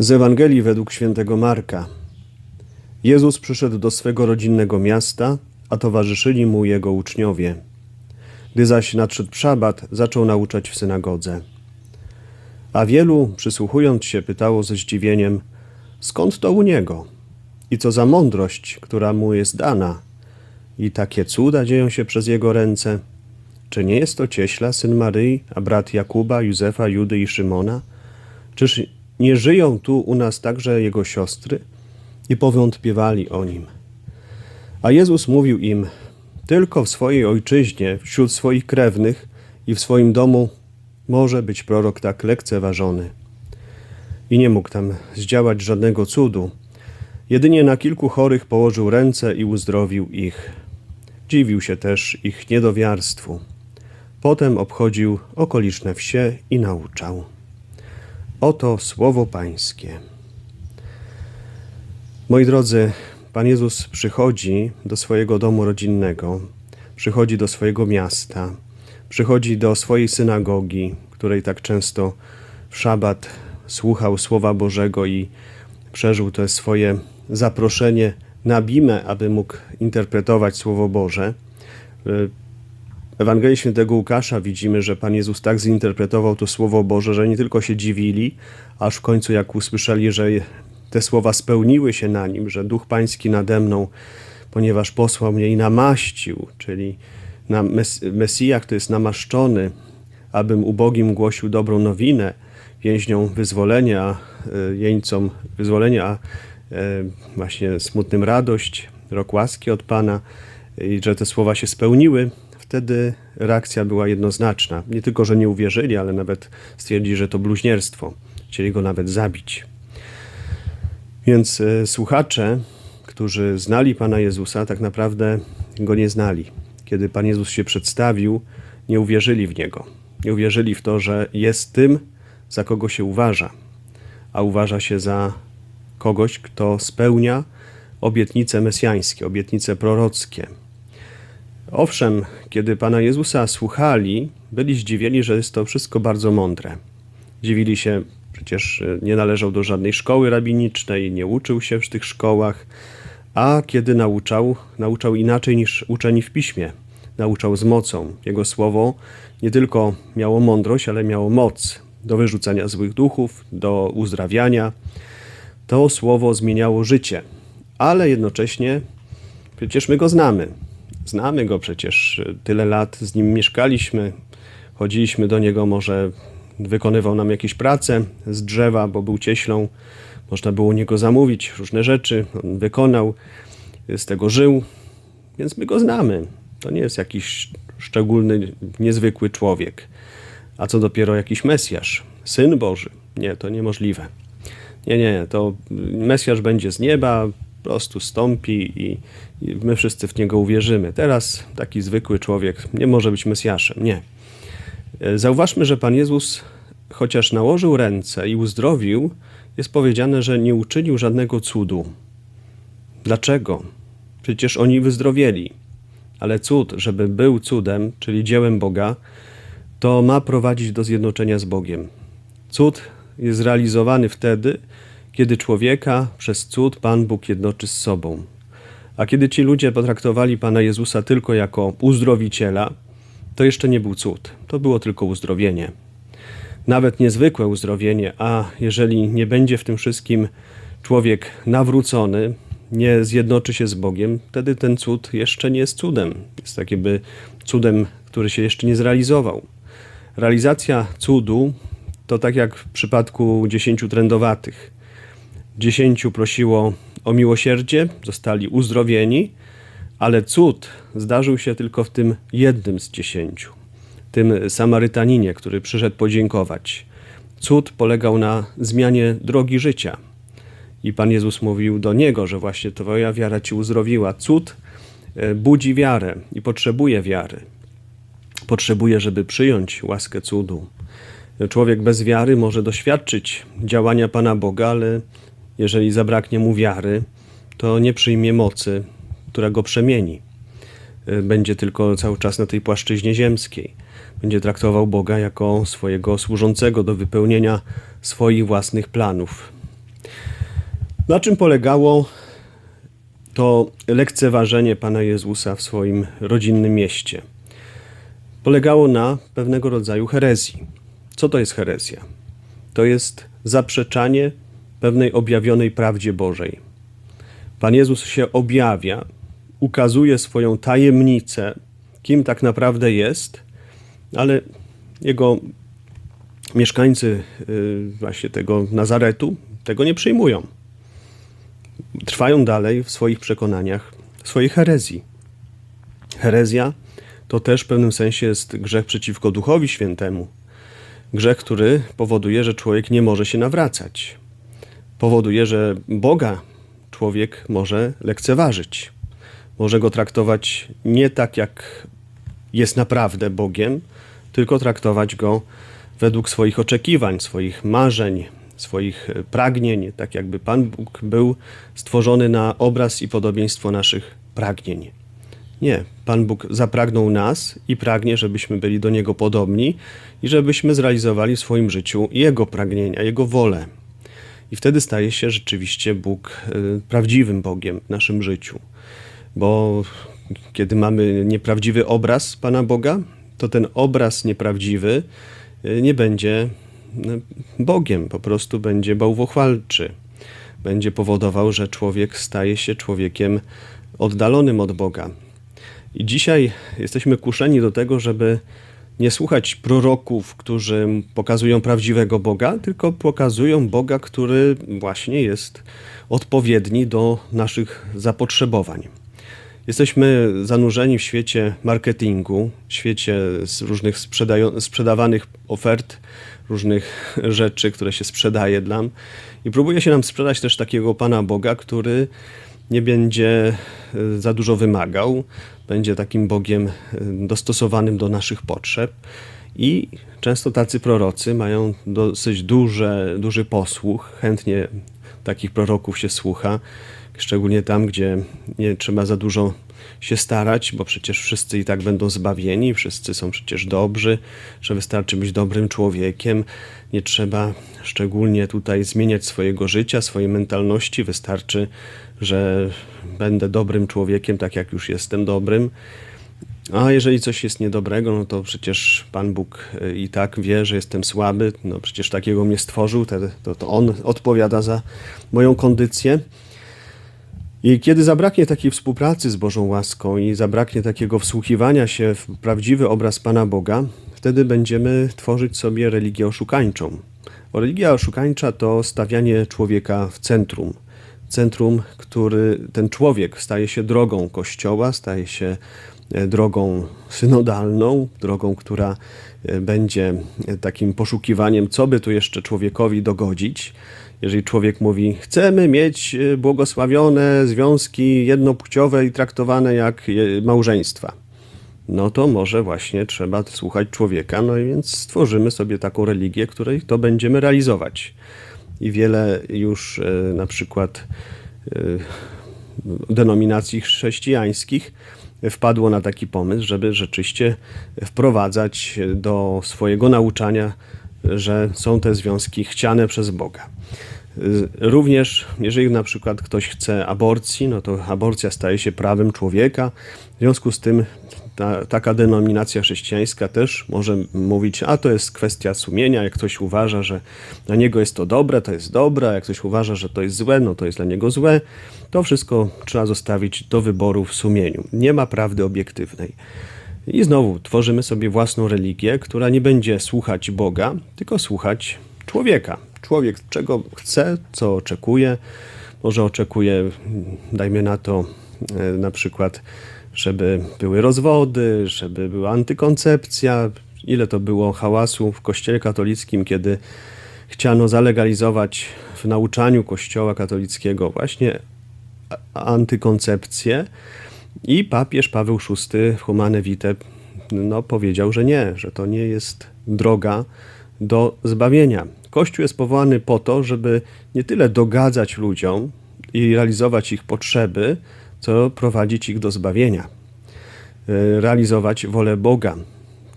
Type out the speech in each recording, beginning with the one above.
Z Ewangelii według świętego Marka. Jezus przyszedł do swego rodzinnego miasta, a towarzyszyli mu jego uczniowie. Gdy zaś nadszedł szabat, zaczął nauczać w synagodze. A wielu, przysłuchując się, pytało ze zdziwieniem, skąd to u niego? I co za mądrość, która mu jest dana? I takie cuda dzieją się przez jego ręce. Czy nie jest to cieśla, syn Maryi, a brat Jakuba, Józefa, Judy i Szymona? Czyż nie żyją tu u nas także jego siostry? I powątpiewali o nim. A Jezus mówił im: Tylko w swojej ojczyźnie, wśród swoich krewnych i w swoim domu może być prorok tak lekceważony. I nie mógł tam zdziałać żadnego cudu. Jedynie na kilku chorych położył ręce i uzdrowił ich. Dziwił się też ich niedowiarstwu. Potem obchodził okoliczne wsie i nauczał. Oto słowo Pańskie. Moi drodzy, Pan Jezus przychodzi do swojego domu rodzinnego, przychodzi do swojego miasta, przychodzi do swojej synagogi, której tak często w szabat słuchał Słowa Bożego i przeżył to swoje zaproszenie na bimę, aby mógł interpretować Słowo Boże. Ewangelii Świętego Łukasza widzimy, że Pan Jezus tak zinterpretował to Słowo Boże, że nie tylko się dziwili, aż w końcu jak usłyszeli, że te słowa spełniły się na nim, że Duch Pański nade mną, ponieważ posłał mnie i namaścił, czyli na mes Mesjach to jest namaszczony, abym ubogim głosił dobrą nowinę, więźniom wyzwolenia, e, jeńcom wyzwolenia, a e, właśnie smutnym radość, rok łaski od Pana i że te słowa się spełniły, wtedy reakcja była jednoznaczna. Nie tylko, że nie uwierzyli, ale nawet stwierdzili, że to bluźnierstwo. Chcieli go nawet zabić. Więc e, słuchacze, którzy znali Pana Jezusa, tak naprawdę go nie znali. Kiedy Pan Jezus się przedstawił, nie uwierzyli w niego. Nie uwierzyli w to, że jest tym, za kogo się uważa, a uważa się za kogoś, kto spełnia obietnice mesjańskie, obietnice prorockie. Owszem, kiedy Pana Jezusa słuchali, byli zdziwieni, że jest to wszystko bardzo mądre. Dziwili się, przecież e, nie należał do żadnej szkoły rabinicznej, nie uczył się w tych szkołach, a kiedy nauczał, nauczał inaczej niż uczeni w piśmie. Nauczał z mocą. Jego słowo nie tylko miało mądrość, ale miało moc do wyrzucania złych duchów, do uzdrawiania. To słowo zmieniało życie, ale jednocześnie przecież my go znamy. Znamy go przecież, tyle lat z nim mieszkaliśmy, chodziliśmy do niego, może wykonywał nam jakieś prace z drzewa, bo był cieślą, można było u niego zamówić różne rzeczy, on wykonał, z tego żył, więc my go znamy. To nie jest jakiś szczególny, niezwykły człowiek. A co dopiero jakiś Mesjasz, Syn Boży. Nie, to niemożliwe. Nie, nie, to Mesjasz będzie z nieba, prostu stąpi i, i my wszyscy w niego uwierzymy. Teraz taki zwykły człowiek nie może być Mesjaszem. Nie. Zauważmy, że Pan Jezus, chociaż nałożył ręce i uzdrowił, jest powiedziane, że nie uczynił żadnego cudu. Dlaczego? Przecież oni wyzdrowieli. Ale cud, żeby był cudem, czyli dziełem Boga, to ma prowadzić do zjednoczenia z Bogiem. Cud jest realizowany wtedy, kiedy człowieka przez cud Pan Bóg jednoczy z sobą. A kiedy ci ludzie potraktowali Pana Jezusa tylko jako uzdrowiciela, to jeszcze nie był cud, to było tylko uzdrowienie. Nawet niezwykłe uzdrowienie, a jeżeli nie będzie w tym wszystkim człowiek nawrócony, nie zjednoczy się z Bogiem, wtedy ten cud jeszcze nie jest cudem. Jest tak jakby cudem, który się jeszcze nie zrealizował. Realizacja cudu to tak jak w przypadku dziesięciu trędowatych. Dziesięciu prosiło o miłosierdzie, zostali uzdrowieni, ale cud zdarzył się tylko w tym jednym z dziesięciu, tym Samarytaninie, który przyszedł podziękować. Cud polegał na zmianie drogi życia. I Pan Jezus mówił do niego, że właśnie Twoja wiara ci uzdrowiła. Cud e, budzi wiarę i potrzebuje wiary. Potrzebuje, żeby przyjąć łaskę cudu. Człowiek bez wiary może doświadczyć działania Pana Boga, ale jeżeli zabraknie mu wiary, to nie przyjmie mocy, która go przemieni. Będzie tylko cały czas na tej płaszczyźnie ziemskiej. Będzie traktował Boga jako swojego służącego do wypełnienia swoich własnych planów. Na czym polegało to lekceważenie Pana Jezusa w swoim rodzinnym mieście? Polegało na pewnego rodzaju herezji. Co to jest herezja? To jest zaprzeczanie pewnej objawionej prawdzie Bożej. Pan Jezus się objawia, ukazuje swoją tajemnicę, kim tak naprawdę jest, ale jego mieszkańcy y, właśnie tego Nazaretu tego nie przyjmują. Trwają dalej w swoich przekonaniach, w swojej herezji. Herezja to też w pewnym sensie jest grzech przeciwko Duchowi Świętemu. Grzech, który powoduje, że człowiek nie może się nawracać. Powoduje, że Boga człowiek może lekceważyć. Może go traktować nie tak, jak jest naprawdę Bogiem, tylko traktować go według swoich oczekiwań, swoich marzeń, swoich e, pragnień, tak jakby Pan Bóg był stworzony na obraz i podobieństwo naszych pragnień. Nie, Pan Bóg zapragnął nas i pragnie, żebyśmy byli do Niego podobni i żebyśmy zrealizowali w swoim życiu Jego pragnienia, Jego wolę. I wtedy staje się rzeczywiście Bóg e, prawdziwym Bogiem w naszym życiu. Bo kiedy mamy nieprawdziwy obraz Pana Boga, to ten obraz nieprawdziwy e, nie będzie no, Bogiem, po prostu będzie bałwochwalczy. Będzie powodował, że człowiek staje się człowiekiem oddalonym od Boga. I dzisiaj jesteśmy kuszeni do tego, żeby nie słuchać proroków, którzy pokazują prawdziwego Boga, tylko pokazują Boga, który właśnie jest odpowiedni do naszych zapotrzebowań. Jesteśmy zanurzeni w świecie marketingu, w świecie różnych sprzedawanych ofert, różnych rzeczy, które się sprzedaje nam. I próbuje się nam sprzedać też takiego Pana Boga, który nie będzie e, za dużo wymagał, będzie takim Bogiem e, dostosowanym do naszych potrzeb. I często tacy prorocy mają dosyć duże, duży posłuch, chętnie takich proroków się słucha, szczególnie tam, gdzie nie trzeba za dużo się starać, bo przecież wszyscy i tak będą zbawieni, wszyscy są przecież dobrzy, że wystarczy być dobrym człowiekiem, nie trzeba szczególnie tutaj zmieniać swojego życia, swojej mentalności, wystarczy, że będę dobrym człowiekiem, tak jak już jestem dobrym. A jeżeli coś jest niedobrego, no to przecież Pan Bóg e, i tak wie, że jestem słaby, no przecież takiego mnie stworzył, to, to On odpowiada za moją kondycję. I kiedy zabraknie takiej współpracy z Bożą łaską i zabraknie takiego wsłuchiwania się w prawdziwy obraz Pana Boga, wtedy będziemy tworzyć sobie religię oszukańczą. religia oszukańcza to stawianie człowieka w centrum. Centrum, który ten człowiek staje się drogą Kościoła, staje się drogą synodalną, drogą, która e, będzie e, takim poszukiwaniem, co by tu jeszcze człowiekowi dogodzić jeżeli człowiek mówi, chcemy mieć e, błogosławione związki jednopłciowe i traktowane jak małżeństwa, no to może właśnie trzeba słuchać człowieka, no i więc stworzymy sobie taką religię, której to będziemy realizować. I wiele już e, na przykład e, denominacji chrześcijańskich wpadło na taki pomysł, żeby rzeczywiście wprowadzać do swojego nauczania, że są te związki chciane przez Boga. Również, jeżeli na przykład ktoś chce aborcji, no to aborcja staje się prawem człowieka. W związku z tym ta, taka denominacja chrześcijańska też może mówić, a to jest kwestia sumienia. Jak ktoś uważa, że dla niego jest to dobre, to jest dobre, jak ktoś uważa, że to jest złe, no to jest dla niego złe. To wszystko trzeba zostawić do wyboru w sumieniu. Nie ma prawdy obiektywnej. I znowu tworzymy sobie własną religię, która nie będzie słuchać Boga, tylko słuchać człowieka człowiek czego chce, co oczekuje. Może oczekuje, dajmy na to, e, na przykład, żeby były rozwody, żeby była antykoncepcja. Ile to było hałasu w Kościele katolickim, kiedy chciano zalegalizować w nauczaniu Kościoła katolickiego właśnie antykoncepcję. I papież Paweł VI w Humane Vitae no, powiedział, że nie, że to nie jest droga do zbawienia. Kościół jest powołany po to, żeby nie tyle dogadzać ludziom i realizować ich potrzeby, co prowadzić ich do zbawienia, e, realizować wolę Boga.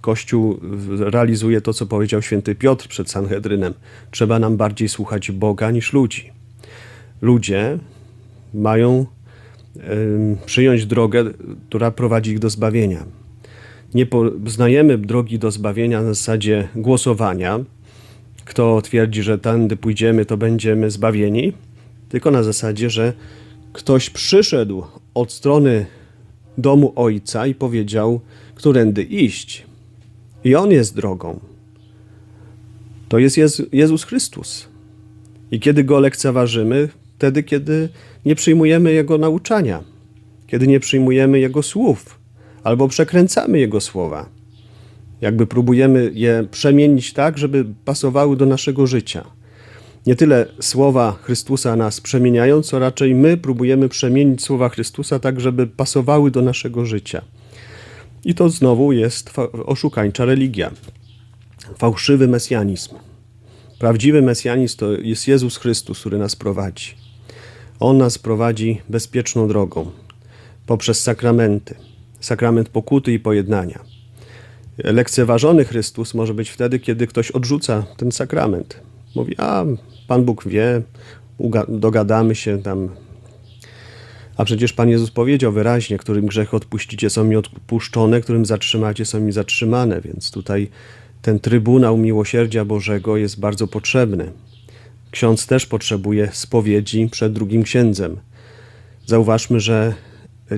Kościół realizuje to, co powiedział święty Piotr przed Sanhedrynem. Trzeba nam bardziej słuchać Boga niż ludzi. ludzie mają przyjąć drogę, która prowadzi ich do zbawienia. Nie poznajemy drogi do zbawienia na zasadzie głosowania. Kto twierdzi, że tędy pójdziemy, to będziemy zbawieni, tylko na zasadzie, że ktoś przyszedł od strony domu ojca i powiedział, którędy iść. I on jest drogą. To jest Jezu- Jezus Chrystus. I kiedy go lekceważymy, wtedy, kiedy nie przyjmujemy jego nauczania, kiedy nie przyjmujemy jego słów, albo przekręcamy jego słowa, jakby próbujemy je przemienić tak, żeby pasowały do naszego życia. Nie tyle słowa Chrystusa nas przemieniają, co raczej my próbujemy przemienić słowa Chrystusa tak, żeby pasowały do naszego życia. I to znowu jest oszukańcza religia, fałszywy mesjanizm. Prawdziwy mesjanizm to jest Jezus Chrystus, który nas prowadzi. On nas prowadzi bezpieczną drogą poprzez sakramenty, sakrament pokuty i pojednania. Lekceważony Chrystus może być wtedy, kiedy ktoś odrzuca ten sakrament. Mówi, a Pan Bóg wie, dogadamy się tam. A przecież Pan Jezus powiedział wyraźnie, którym grzech odpuścicie są mi odpuszczone, którym zatrzymacie są mi zatrzymane, więc tutaj ten Trybunał Miłosierdzia Bożego jest bardzo potrzebny. Ksiądz też potrzebuje spowiedzi przed drugim księdzem. Zauważmy, że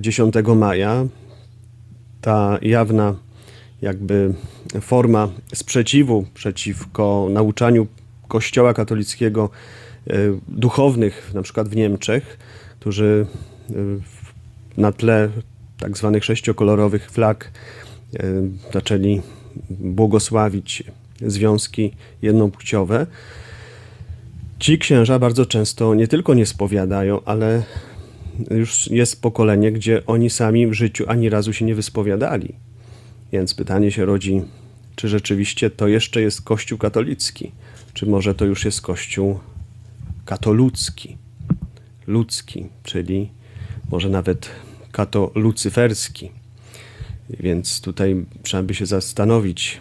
10 maja ta jawna jakby forma sprzeciwu przeciwko nauczaniu Kościoła katolickiego e, duchownych, na przykład w Niemczech, którzy e, na tle tak zwanych sześciokolorowych flag e, zaczęli błogosławić związki jednopłciowe. Ci księża bardzo często nie tylko nie spowiadają, ale już jest pokolenie, gdzie oni sami w życiu ani razu się nie wyspowiadali. Więc pytanie się rodzi, czy rzeczywiście to jeszcze jest Kościół katolicki, czy może to już jest Kościół katoludzki, ludzki, czyli może nawet katolucyferski. Więc tutaj trzeba by się zastanowić,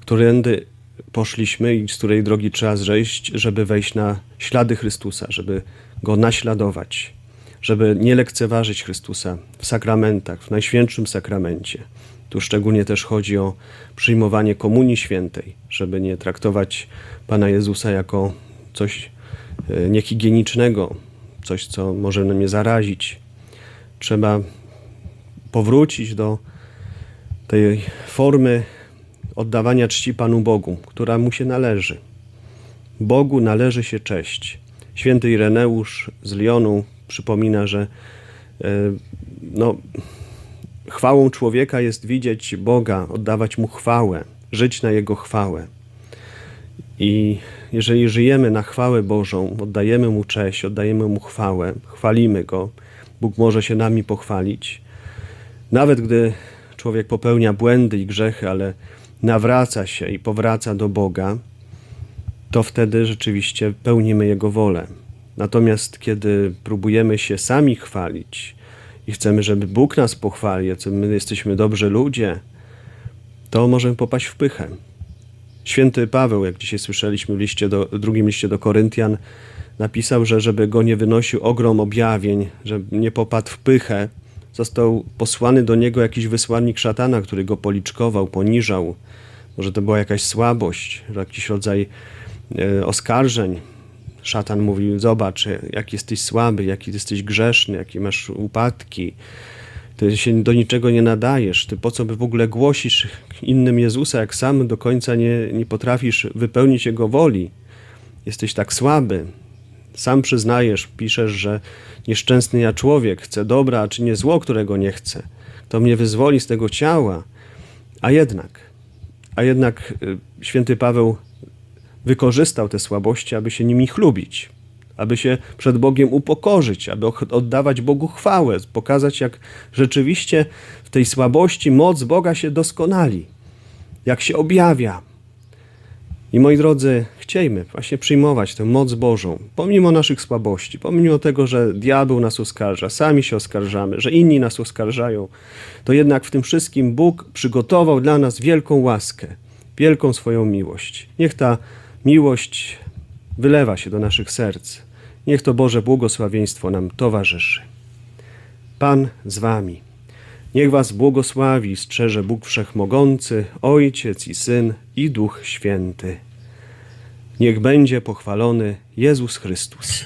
którędy poszliśmy i z której drogi trzeba zejść, żeby wejść na ślady Chrystusa, żeby go naśladować, żeby nie lekceważyć Chrystusa w sakramentach, w Najświętszym Sakramencie. Tu szczególnie też chodzi o przyjmowanie Komunii Świętej, żeby nie traktować Pana Jezusa jako coś e, niehigienicznego, coś, co może mnie zarazić. Trzeba powrócić do tej formy oddawania czci Panu Bogu, która mu się należy. Bogu należy się cześć. Święty Ireneusz z Lyonu przypomina, że e, no, chwałą człowieka jest widzieć Boga, oddawać mu chwałę, żyć na Jego chwałę. I jeżeli żyjemy na chwałę Bożą, oddajemy Mu cześć, oddajemy Mu chwałę, chwalimy Go, Bóg może się nami pochwalić. Nawet gdy człowiek popełnia błędy i grzechy, ale nawraca się i powraca do Boga, to wtedy rzeczywiście pełnimy Jego wolę. Natomiast kiedy próbujemy się sami chwalić i chcemy, żeby Bóg nas pochwalił, co my jesteśmy dobrzy ludzie, to możemy popaść w pychę. Święty Paweł, jak dzisiaj słyszeliśmy w liście do, drugim liście do Koryntian, napisał, że żeby go nie wynosił ogrom objawień, żeby nie popadł w pychę, został posłany do niego jakiś wysłannik szatana, który go policzkował, poniżał. Może to była jakaś słabość, jakiś rodzaj e, oskarżeń. Szatan mówił: Zobacz, jak jesteś słaby, jaki jesteś grzeszny, jakie masz upadki. Ty się do niczego nie nadajesz. Ty po co by w ogóle głosisz innym Jezusa, jak sam do końca nie, nie potrafisz wypełnić Jego woli? Jesteś tak słaby. Sam przyznajesz, piszesz, że nieszczęsny ja człowiek, chcę dobra, a czynię zło, którego nie chcę. To mnie wyzwoli z tego ciała. A jednak, a jednak y, święty Paweł wykorzystał te słabości, aby się nimi chlubić, aby się przed Bogiem upokorzyć, aby oddawać Bogu chwałę, pokazać, jak rzeczywiście w tej słabości moc Boga się doskonali, jak się objawia. I moi drodzy, chciejmy właśnie przyjmować tę moc Bożą, pomimo naszych słabości, pomimo tego, że diabeł nas oskarża, sami się oskarżamy, że inni nas oskarżają, to jednak w tym wszystkim Bóg przygotował dla nas wielką łaskę, wielką swoją miłość. Niech ta miłość wylewa się do naszych serc Niech to Boże błogosławieństwo nam towarzyszy. Pan z wami. Niech was błogosławi, strzeże Bóg Wszechmogący, Ojciec i Syn i Duch Święty. Niech będzie pochwalony Jezus Chrystus.